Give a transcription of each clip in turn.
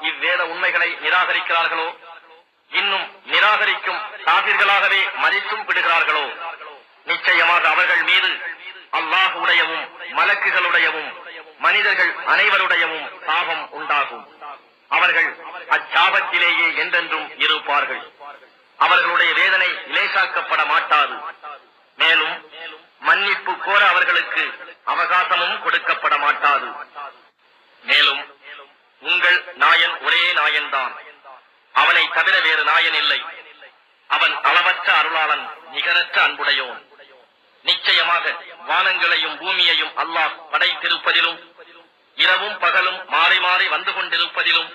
இவ்வேத உண்மைகளை நிராகரிக்கிறார்களோ? இன்னும் நிராகரிக்கும் காவிர்களாகவே மதித்தும் விடுகிறார்களோ? நிச்சயமாக அவர்கள் மீது அல்லாஹுடையவும் மலக்குகளுடையவும் மனிதர்கள் அனைவருடையவும் சாபம் உண்டாகும். அவர்கள் அச்சாபத்திலேயே என்றென்றும் இருப்பார்கள். அவர்களுடைய வேதனை இலேசாக்கப்பட மாட்டாது. மேலும் மன்னிப்பு கோர அவர்களுக்கு அவகாசமும் கொடுக்கப்பட மாட்டாது. மேலும் உங்கள் நாயன் ஒரே நாயன்தான். அவனை தவிர வேறு நாயன் இல்லை. அவன் அளவற்ற அருளாளன் நிகரற்ற அன்புடையோன். நிச்சயமாக வானங்களையும் பூமியையும் அல்லாஹ் படைத்திருப்பதிலும் இரவும் பகலும் மாறி மாறி வந்து கொண்டிருப்பதிலும்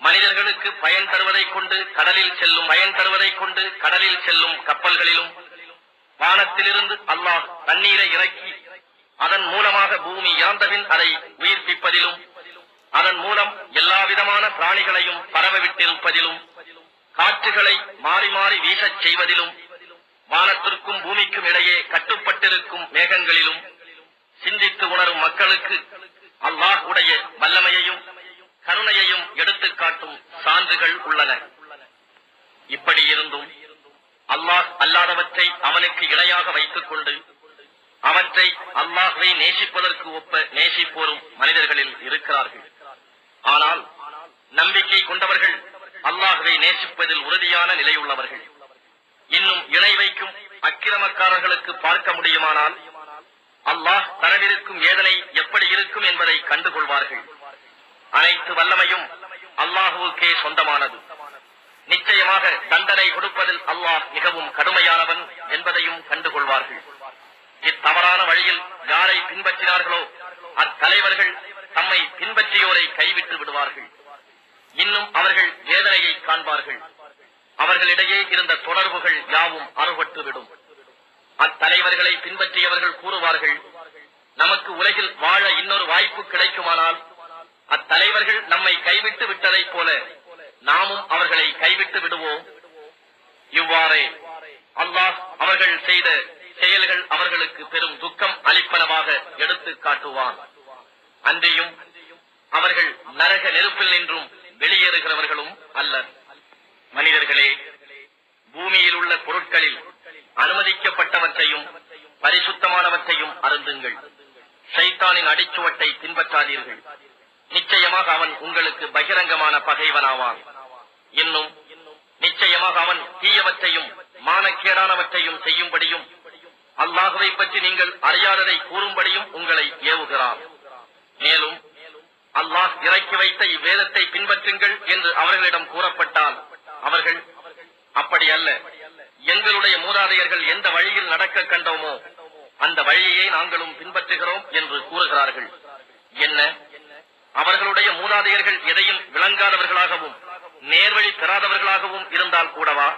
மனிதர்களுக்கு பயன் தருவதைக் கொண்டு கடலில் செல்லும் பயன் தருவதைக் கொண்டு கடலில் செல்லும் கப்பல்களிலும் வானத்திலிருந்து அல்லாஹ் தண்ணீரை இறக்கி அதன் மூலமாக பூமி இறந்தபின் அதை உயிர்ப்பிப்பதிலும் அதன் மூலம் எல்லா விதமான பிராணிகளையும் பரவவிட்டிருப்பதிலும் காற்றுகளை மாறி மாறி வீசச் செய்வதிலும் வானத்திற்கும் பூமிக்கும் இடையே கட்டுப்பட்டிருக்கும் மேகங்களிலும் சிந்தித்து உணரும் மக்களுக்கு அல்லாஹ் உடைய வல்லமையையும் கருணையையும் எடுத்துக் காட்டும் சான்றுகள் உள்ளன. இப்படி இருந்தும் அல்லாஹ் அல்லாதவற்றை அவனுக்கு இணையாக வைத்துக் கொண்டு அவற்றை அல்லாஹை நேசிப்பதற்கு ஒப்ப நேசிப்போரும் நேசிப்பதில் உறுதியான நிலையுள்ளவர்கள். இன்னும் இணை வைக்கும் அக்கிரமக்காரர்களுக்கு பார்க்க முடியுமானால் அல்லாஹ் தரவிருக்கும் ஏதனை எப்படி இருக்கும் என்பதை கண்டுகொள்வார்கள். அனைத்து வல்லமையும் அல்லாஹுவுக்கே சொந்தமானது. நிச்சயமாக தண்டனை கொடுப்பதில் அல்லாஹ் மிகவும் கடுமையானவன் என்பதையும் கண்டுகொள்வார்கள். இத்தவறான வழியில் யாரை பின்பற்றினார்களோ அத்தலைவர்கள் தம்மை பின்பற்றியோரை கைவிட்டு விடுவார்கள். இன்னும் அவர்கள் வேதனையை காண்பார்கள். அவர்களிடையே இருந்த தொடர்புகள் யாவும் அறுபட்டுவிடும். அத்தலைவர்களை பின்பற்றியவர்கள் கூறுவார்கள் நமக்கு உலகில் வாழ இன்னொரு வாய்ப்பு கிடைக்குமானால் அத்தலைவர்கள் நம்மை கைவிட்டு விட்டதைப் போல நாமும் அவர்களை கைவிட்டு விடுவோம். இவ்வாறே அல்லாஹ் அவர்கள் செய்த செயல்கள் அவர்களுக்கு பெரும் துக்கம் அளிப்பனவாக எடுத்து காட்டுவான். அன்றியும் அவர்கள் நரக நெருப்பில் நின்றும் வெளியேறுகிறவர்களும் அல்லர். மனிதர்களே பூமியில் உள்ள பொருட்களில் அனுமதிக்கப்பட்டவற்றையும் பரிசுத்தமானவற்றையும் அருந்துங்கள். சைத்தானின் அடிச்சுவட்டை பின்பற்றாதீர்கள். நிச்சயமாக அவன் உங்களுக்கு பகிரங்கமான பகைவனாவான். இன்னும் நிச்சயமாக அவன் தீயவற்றையும் மானக்கேடானவற்றையும் செய்யும்படியும் அல்லாஹுவை பற்றி நீங்கள் அறியாததை கூறும்படியும் உங்களை ஏவுகிறான். மேலும் அல்லாஹ் இறக்கி வைத்த இவ்வேதத்தை பின்பற்றுங்கள் என்று அவர்களிடம் கூறப்பட்டால் அவர்கள் அப்படி அல்ல. எங்களுடைய மூதாதையர்கள் எந்த வழியில் நடக்க கண்டோமோ அந்த வழியை நாங்களும் பின்பற்றுகிறோம் என்று கூறுகிறார்கள். என்ன? அவர்களுடைய மூதாதையர்கள் எதையும் விளங்காதவர்களாகவும் நேர்வழி பெறாதவர்களாகவும் இருந்தால் கூடவா?